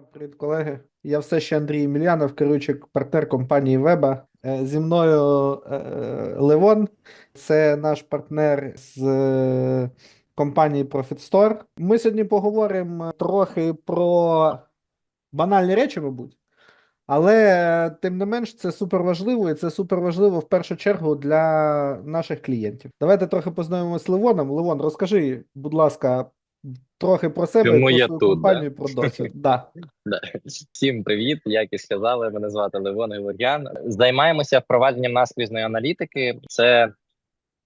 Привіт, колеги. Я все ще Андрій Мільянов, керуючий партнер компанії Веба. Е, Зі мною е, Левон, це наш партнер з е, компанії Profit Store. Ми сьогодні поговоримо трохи про банальні речі, мабуть. Але тим не менш це супер важливо, і це супер важливо в першу чергу для наших клієнтів. Давайте трохи познайомимося з Левоном. Левон, розкажи, будь ласка, трохи про себе, про я свою тут, компанію, про досвід. Да. Да. Всім привіт, як і сказали, мене звати Левон Геворгян. Займаємося впровадженням наскрізної аналітики. Це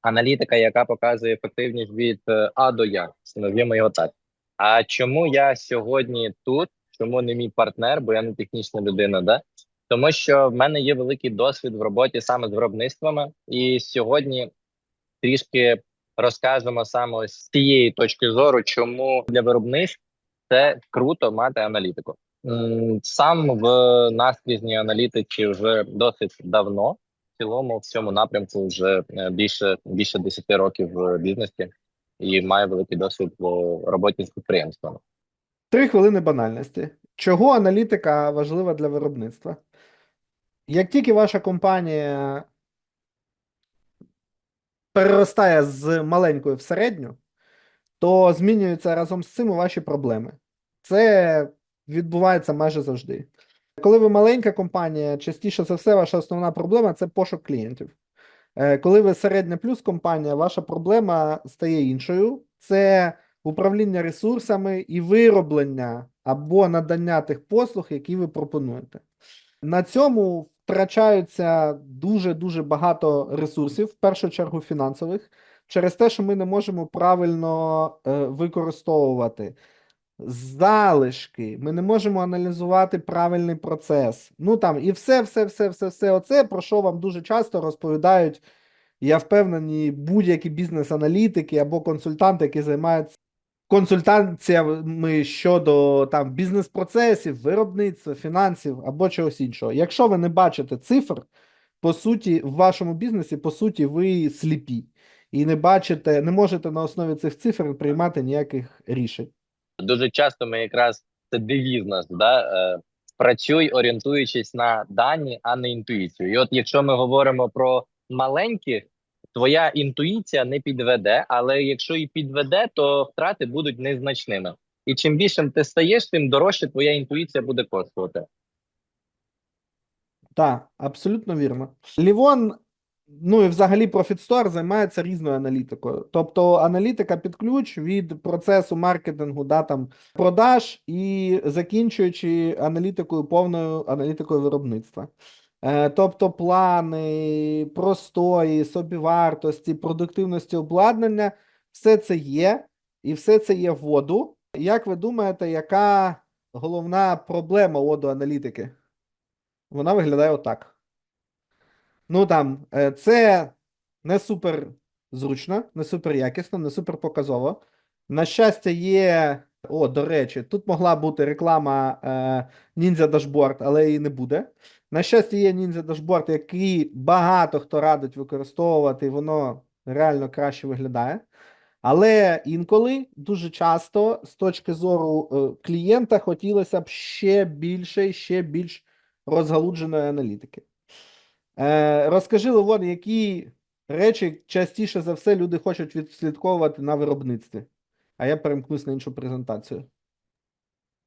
аналітика, яка показує ефективність від е, А до Я. Назвімо його так. А чому я сьогодні тут? Чому не мій партнер? Бо я не технічна людина, да? Тому що в мене є великий досвід в роботі саме з виробництвами, і сьогодні трішки розкажемо саме з цієї точки зору, чому для виробництв це круто мати аналітику. Сам в наскрізній аналітиці вже досить давно. В цілому в цьому напрямку вже е, більше більше 10 років в бізнесі і маю великий досвід в роботі з підприємствами. Три хвилини банальності. Чого аналітика важлива для виробництва? Як тільки ваша компанія переростає з маленької в середню, то змінюються разом з цим ваші проблеми. Це відбувається майже завжди. Коли ви маленька компанія, частіше за все, ваша основна проблема це пошук клієнтів. Е, Коли ви середня плюс компанія, ваша проблема стає іншою. Це управління ресурсами і вироблення або надання тих послуг, які ви пропонуєте. На цьому втрачаються дуже-дуже багато ресурсів, в першу чергу фінансових, через те, що ми не можемо правильно е, використовувати залишки, ми не можемо аналізувати правильний процес. Ну там і все, все, все, все, все оце, про що вам дуже часто розповідають, я впевнений, будь-які бізнес-аналітики або консультанти, які займаються консультаціями щодо там бізнес-процесів, виробництва, фінансів або чогось іншого. Якщо ви не бачите цифр, по суті, в вашому бізнесі, по суті, ви сліпі і не бачите, не можете на основі цих цифр приймати ніяких рішень. Дуже часто ми якраз це девіз наш, да? е, працюй, орієнтуючись на дані, а не інтуїцію. І от якщо ми говоримо про маленьких, твоя інтуїція не підведе, але якщо і підведе, то втрати будуть незначними. І чим більшим ти стаєш, тим дорожче твоя інтуїція буде коштувати. Так, абсолютно вірно. Лівон, ну і взагалі Profit Store займається різною аналітикою. Тобто аналітика під ключ від процесу маркетингу, да, там, продаж і закінчуючи аналітикою, повною аналітикою виробництва. Е, Тобто плани, простої, собівартості, продуктивності обладнання, все це є, і все це є в воду. Як ви думаєте, яка головна проблема водоаналітики? Вона виглядає отак. Ну там, е, це не супер зручно, не супер якісно, не супер показово. На щастя, є. О, до речі, тут могла бути реклама е, Ninja Dashboard, але її не буде. На щастя, є Ninja Dashboard, який багато хто радить використовувати, і воно реально краще виглядає. Але інколи дуже часто, з точки зору е, клієнта, хотілося б ще більше, ще більш розгалудженої аналітики. Е, розкажи, Левон, які речі частіше за все люди хочуть відслідковувати на виробництві. А я перемкнусь на іншу презентацію.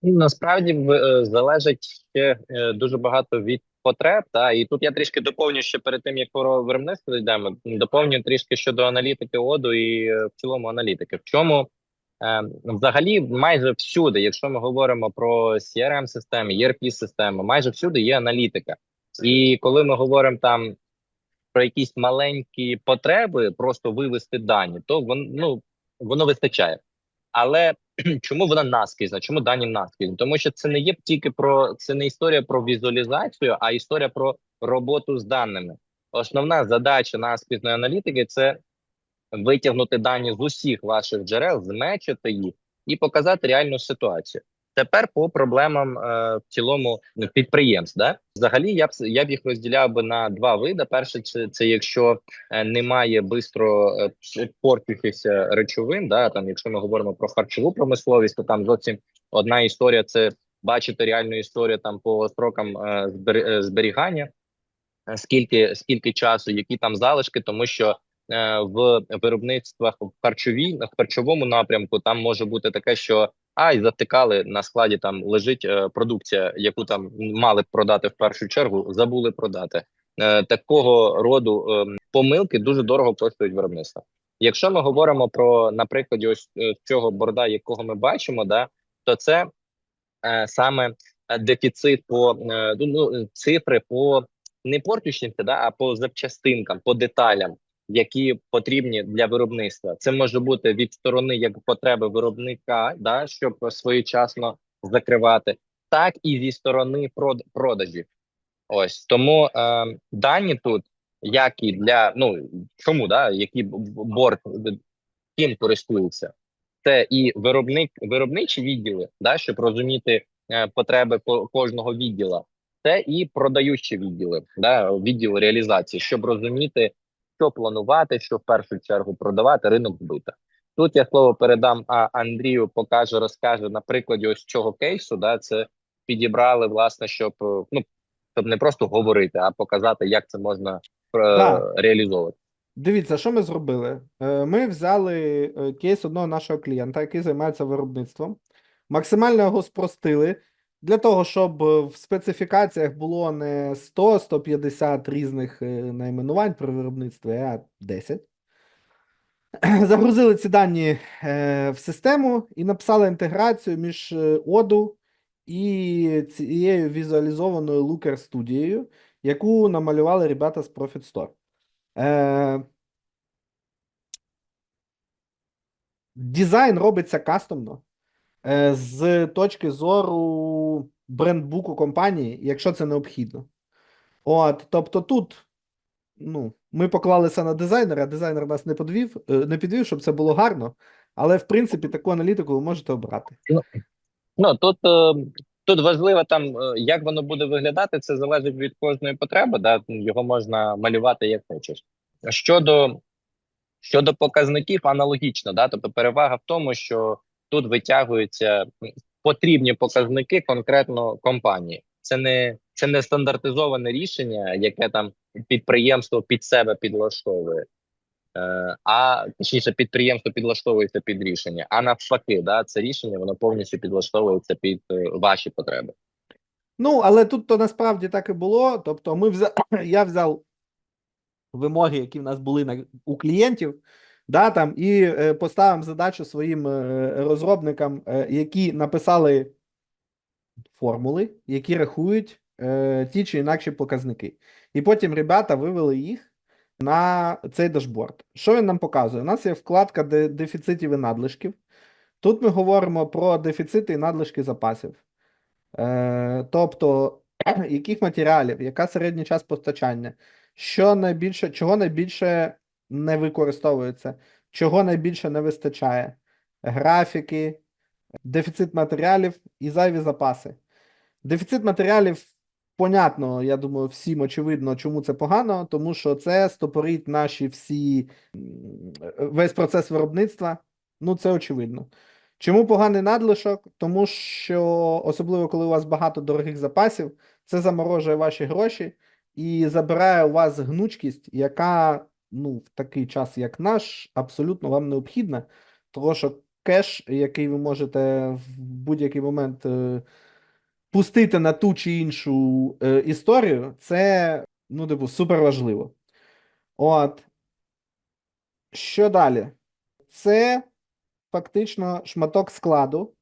Ну, Насправді е, залежить ще е, дуже багато від потреб. Та і тут я трішки доповню ще перед тим, як про виробництво йдемо. Доповню трішки щодо аналітики оду і е, в цілому аналітики. В чому е, взагалі майже всюди, якщо ми говоримо про crm системи erp системи майже всюди є аналітика. І коли ми говоримо там про якісь маленькі потреби, просто вивести дані, то воно ну воно вистачає. Але чому вона наскрізна? Чому дані наскрізні? Тому що це не є тільки про це не історія про візуалізацію, а історія про роботу з даними. Основна задача наскрізної аналітики це витягнути дані з усіх ваших джерел, змечити їх і показати реальну ситуацію. Тепер по проблемам е, в цілому підприємств. Да? Взагалі, я б я б їх розділяв би на два види. Перше, це, це якщо е, немає бистро е, речовин. Да? Там, якщо ми говоримо про харчову промисловість, то там зовсім одна історія це бачити реальну історію там по строкам е, е, зберігання, скільки скільки часу, які там залишки, тому що в виробництвах в харчовій в харчовому напрямку там може бути таке, що ай, завтикали на складі. Там лежить е, продукція, яку там мали продати в першу чергу, забули продати. Е, такого роду е, помилки дуже дорого коштують виробництво. Якщо ми говоримо про на прикладі ось е, цього борда, якого ми бачимо, да то це е, саме дефіцит по е, ну, ну, цифри по не портючності, да, а по запчастинкам, по деталям, які потрібні для виробництва. Це може бути від сторони як потреби виробника, да, щоб своєчасно закривати, так і зі сторони прод- продажів. Ось тому е, дані тут, як і для ну чому да, які борт ким користується, це і виробник, виробничі відділи, да, щоб розуміти е, потреби ко- кожного відділа, це і продаючі відділи, да, відділ реалізації, щоб розуміти, що планувати, що в першу чергу продавати, ринок збита. Тут я слово передам а Андрію, покаже, розкаже на прикладі ось цього кейсу. Да, це підібрали, власне, щоб е, ну щоб не просто говорити, а показати, як це можна е, Так. реалізовувати. Дивіться, що ми зробили? Е, Ми взяли е, кейс одного нашого клієнта, який займається виробництвом, максимально його спростили для того, щоб е, в специфікаціях було не 100-150 різних е, найменувань при виробництві, а 10. Загрузили ці дані е, в систему і написали інтеграцію між Оду і цією візуалізованою Looker студією, яку намалювали ребята з Profit Store. Дизайн робиться кастомно з точки зору брендбуку компанії, якщо це необхідно. От, тобто тут ну, ми поклалися на дизайнера, дизайнер нас не подвів, е, не підвів, щоб це було гарно. Але в принципі таку аналітику ви можете обрати. Ну тут, е, тут важливо там, е, як воно буде виглядати, це залежить від кожної потреби. Да? Його можна малювати як хочеш. Щодо, щодо показників, аналогічно, да? тобто перевага в тому, що тут витягуються потрібні показники конкретно компанії. Це не, це не стандартизоване рішення, яке там підприємство під себе підлаштовує. Е, а точніше, підприємство підлаштовується під рішення, а навпаки, да, це рішення воно повністю підлаштовується під е, ваші потреби. Ну, але тут то насправді так і було. Тобто, ми взя... я взяв вимоги, які в нас були на... у клієнтів, да, там, і е, поставив задачу своїм е, розробникам, е, які написали формули, які рахують ті чи інакші показники. І потім ребята вивели їх на цей дашборд. Що він нам показує? У нас є вкладка де дефіцитів і надлишків. Тут ми говоримо про дефіцити і надлишки запасів. Тобто, яких матеріалів, яка середній час постачання, що найбільше, чого найбільше не використовується, чого найбільше не вистачає, графіки, дефіцит матеріалів і зайві запаси. Дефіцит матеріалів, понятно, я думаю, всім очевидно, чому це погано, тому що це стопорить наші всі весь процес виробництва. Ну, це очевидно. Чому поганий надлишок? Тому що, особливо коли у вас багато дорогих запасів, це заморожує ваші гроші і забирає у вас гнучкість, яка ну, в такий час, як наш, абсолютно вам необхідна. Тому що кеш, який ви можете в будь-який момент е, пустити на ту чи іншу е, історію, це ну, типу, супер важливо. От. Що далі? Це фактично шматок складу.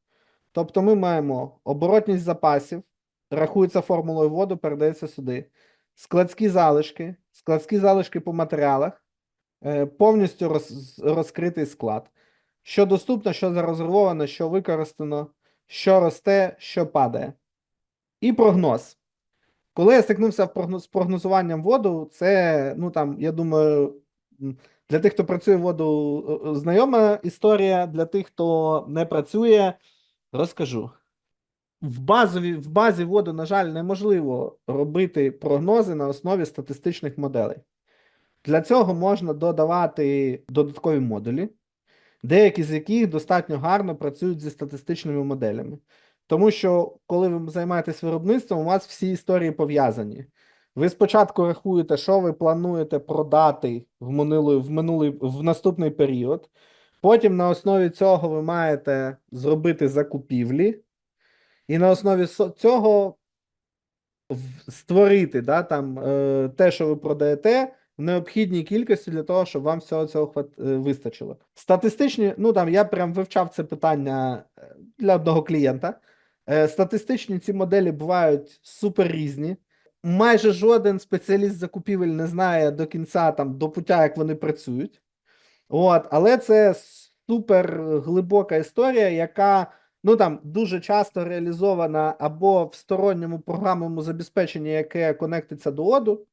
Тобто ми маємо оборотність запасів, рахується формулою воду, передається сюди. Складські залишки, складські залишки по матеріалах, е, повністю роз, розкритий склад. Що доступно, що зарезервовано, що використано, що росте, що падає. І прогноз. Коли я стикнувся з прогнозуванням воду, це, ну там, я думаю, для тих, хто працює в воду, е, е, знайома історія. Для тих, хто не працює, розкажу. В базові, в базі воду, на жаль, неможливо робити прогнози на основі статистичних моделей. Для цього можна додавати додаткові модулі, деякі з яких достатньо гарно працюють зі статистичними моделями. Тому що, коли ви займаєтесь виробництвом, у вас всі історії пов'язані. Ви спочатку рахуєте, що ви плануєте продати в минулий, в минулий, в наступний період. Потім на основі цього ви маєте зробити закупівлі, і на основі цього створити да, там, е, те, що ви продаєте, в необхідній кількості для того, щоб вам всього цього хват... е, вистачило. Статистичні, ну там я прям вивчав це питання е, для одного клієнта. Статистичні ці моделі бувають супер різні. Майже жоден спеціаліст закупівель не знає до кінця там до пуття, як вони працюють. От, але це супер глибока історія, яка ну там дуже часто реалізована або в сторонньому програмному забезпеченні, яке конектиться до оду,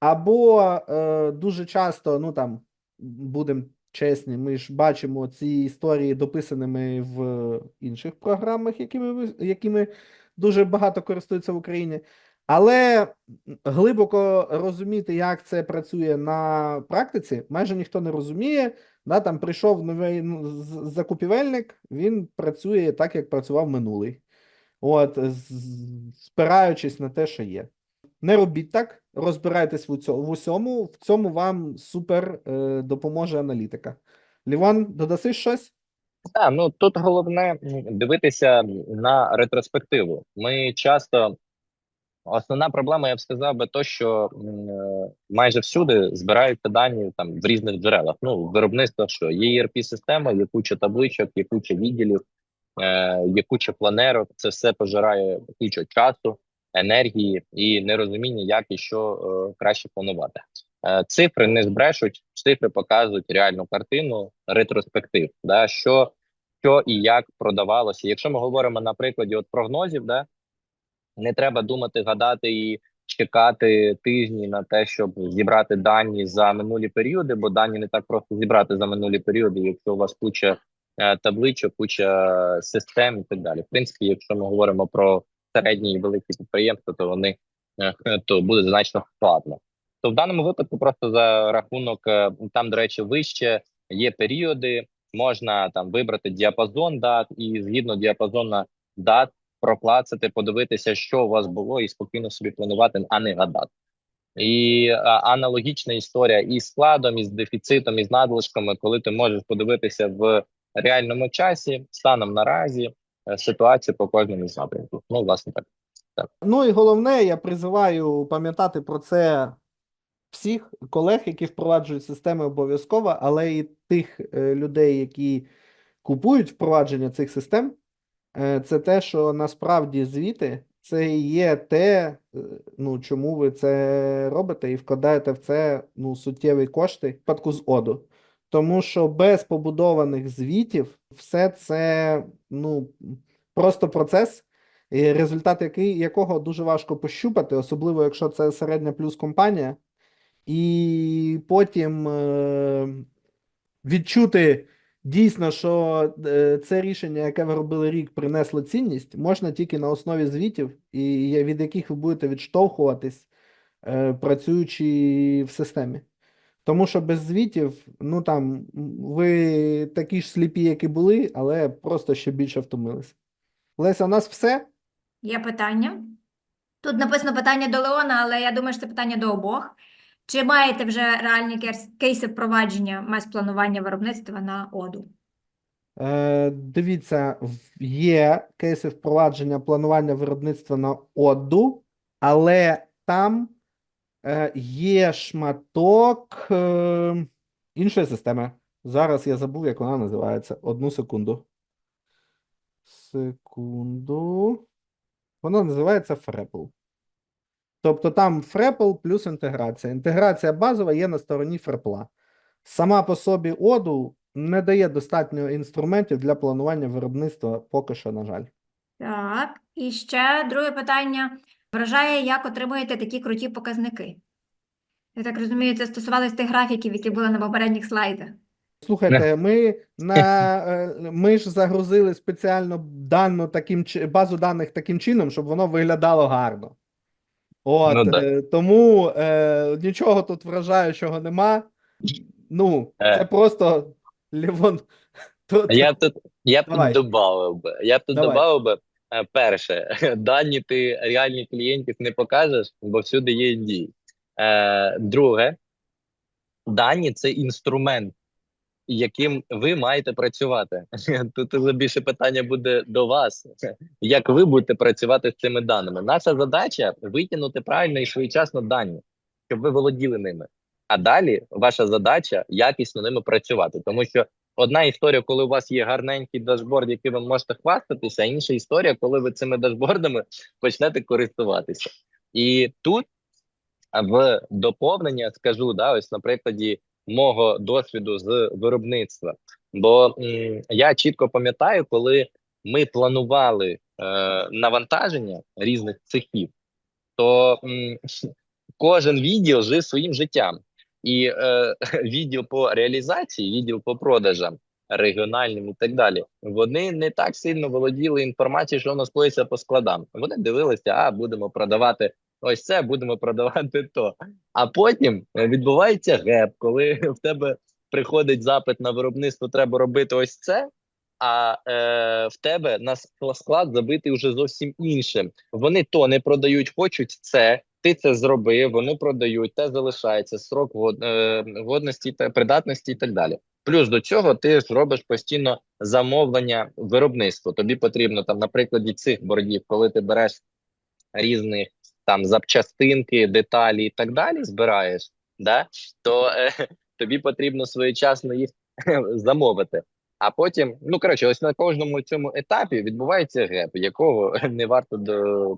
або е, дуже часто, ну там будемо чесні, ми ж бачимо ці історії дописаними в інших програмах, якими, якими дуже багато користуються в Україні. Але глибоко розуміти, як це працює на практиці, майже ніхто не розуміє. Да, там прийшов новий ну, закупівельник, він працює так, як працював минулий. От, спираючись на те, що є. Не робіть так, розбирайтесь в усьому, в цьому вам супер е, допоможе аналітика. Ліван, додаси щось? Так, ну тут головне дивитися на ретроспективу. Ми часто основна проблема, я б сказав би, то, що е, майже всюди збираються дані там в різних джерелах. Ну, виробництво, що є erp система є куча табличок, є куча відділів, е, є куча планерок. Це все пожирає кучу часу, енергії і нерозуміння, як і що е, краще планувати. Е, цифри не збрешуть, цифри показують реальну картину, ретроспектив, да, що, що і як продавалося. Якщо ми говоримо на прикладі от прогнозів, да, не треба думати, гадати і чекати тижні на те, щоб зібрати дані за минулі періоди, бо дані не так просто зібрати за минулі періоди, якщо у вас куча е, табличок, куча систем і так далі. В принципі, якщо ми говоримо про середні і великі підприємства, то вони е, то буде значно складно. То в даному випадку просто за рахунок е, там, до речі, вище є періоди, можна там вибрати діапазон дат, і згідно діапазону дат проклацати, подивитися, що у вас було, і спокійно собі планувати, а не гадати. І аналогічна історія і з складом, і з дефіцитом, і з надлишками, коли ти можеш подивитися в реальному часі, станом наразі, е, ситуацію по кожному з. Ну, власне, так. Ну і головне, я призиваю пам'ятати про це всіх колег, які впроваджують системи обов'язково, але і тих е, людей, які купують впровадження цих систем. Е, Це те, що насправді звіти це є те, е, ну, чому ви це робите і вкладаєте в це ну, суттєві кошти в випадку з оду. Тому що без побудованих звітів все це ну, просто процес, результат який, якого дуже важко пощупати, особливо якщо це середня плюс компанія, і потім е, відчути дійсно, що е, це рішення, яке ви робили рік, принесло цінність, можна тільки на основі звітів, і від яких ви будете відштовхуватись, е, працюючи в системі. Тому що без звітів, ну там ви такі ж сліпі, як і були, але просто ще більше втомились. Леся, у нас все? Є питання. Тут написано питання до Леона, але я думаю, що це питання до обох. Чи маєте вже реальні кейс- кейси впровадження мес планування виробництва на оду? Е, дивіться, є кейси впровадження планування виробництва на оду, але там е, є шматок е, іншої системи. Зараз я забув, як вона називається. Одну секунду. Секунду. Вона називається Frapple. Тобто там Frapple плюс інтеграція. Інтеграція базова є на стороні Frapple. Сама по собі оду не дає достатньо інструментів для планування виробництва поки що, на жаль. Так, і ще друге питання. Вражає, як отримуєте такі круті показники? Я так розумію, це стосувалося тих графіків, які були на попередніх слайдах. Слухайте, ми на е, ми ж загрузили спеціально дану таким базу даних таким чином, щоб воно виглядало гарно. От, Ну, да. е, тому е, нічого тут вражаючого нема. Ну, це Е. просто Лівон. то- Я тут, я б тут Давай. добавив би. Я б тут Давай. добавив би. Е, Перше, дані ти реальних клієнтів не покажеш, бо всюди є дії. Е, друге, дані це інструмент, яким ви маєте працювати. Тут більше питання буде до вас, як ви будете працювати з цими даними. Наша задача витягнути правильно і своєчасно дані, щоб ви володіли ними. А далі ваша задача якісно ними працювати, тому що одна історія, коли у вас є гарненький дашборд, який ви можете хвастатися, а інша історія, коли ви цими дашбордами почнете користуватися. І тут в доповнення скажу, да, ось на прикладі мого досвіду з виробництва. Бо м, я чітко пам'ятаю, коли ми планували е, навантаження різних цехів, то м, кожен відділ жив своїм життям. І е, відділ по реалізації, відділ по продажам регіональним і так далі, вони не так сильно володіли інформацією, що у нас коїться по складам. Вони дивилися, а будемо продавати ось це, будемо продавати то. А потім е, відбувається геп, коли в тебе приходить запит на виробництво, треба робити ось це. А е, в тебе на склад забитий вже зовсім іншим. Вони то не продають, хочуть це. Ти це зробив, вони продають, те залишається срок год- е, годності та придатності і так далі. Плюс до цього ти ж робиш постійно замовлення виробництва. Тобі потрібно там, на прикладі цих бордів, коли ти береш різні там запчастинки, деталі і так далі, збираєш, да, то е, тобі потрібно своєчасно їх замовити. А потім, ну коротше, ось на кожному цьому етапі відбувається геп, якого не варто до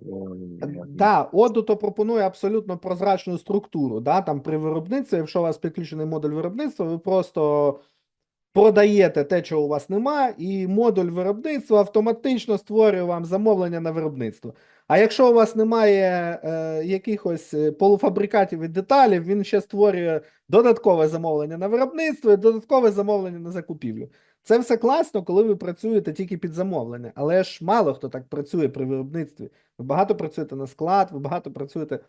Да, Оду то пропонує абсолютно прозрачну структуру. Да? Там при виробництві, якщо у вас підключений модуль виробництва, ви просто продаєте те, чого у вас нема, і модуль виробництва автоматично створює вам замовлення на виробництво. А якщо у вас немає е, якихось е, полуфабрикатів і деталів, він ще створює додаткове замовлення на виробництво і додаткове замовлення на закупівлю. Це все класно, коли ви працюєте тільки під замовлення, але ж мало хто так працює при виробництві. Ви багато працюєте на склад, ви багато працюєте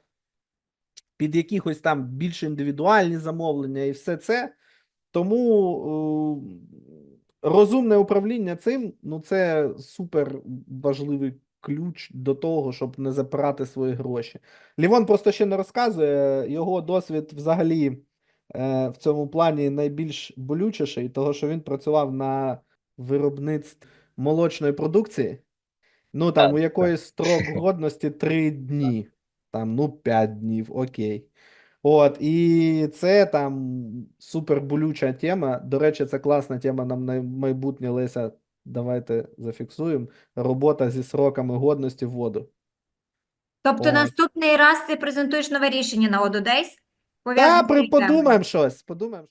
під якихось там більш індивідуальні замовлення і все це. Тому е, розумне управління цим ну це супер важливий ключ до того, щоб не запирати свої гроші. Лівон просто ще не розказує, його досвід взагалі е, в цьому плані найбільш болючіший, того що він працював на виробництві молочної продукції. Ну там Так, у якоїсь строк годності 3 дні, там, ну, 5 днів, окей. От, і це там супер болюча тема. До речі, це класна тема нам на майбутнє Леся. Давайте зафіксуємо. Робота зі сроками годності в воду. Тобто От. наступний раз ти презентуєш нове рішення на Одо Десь? Та, пов'язане з при- подумаємо щось, подумаємо.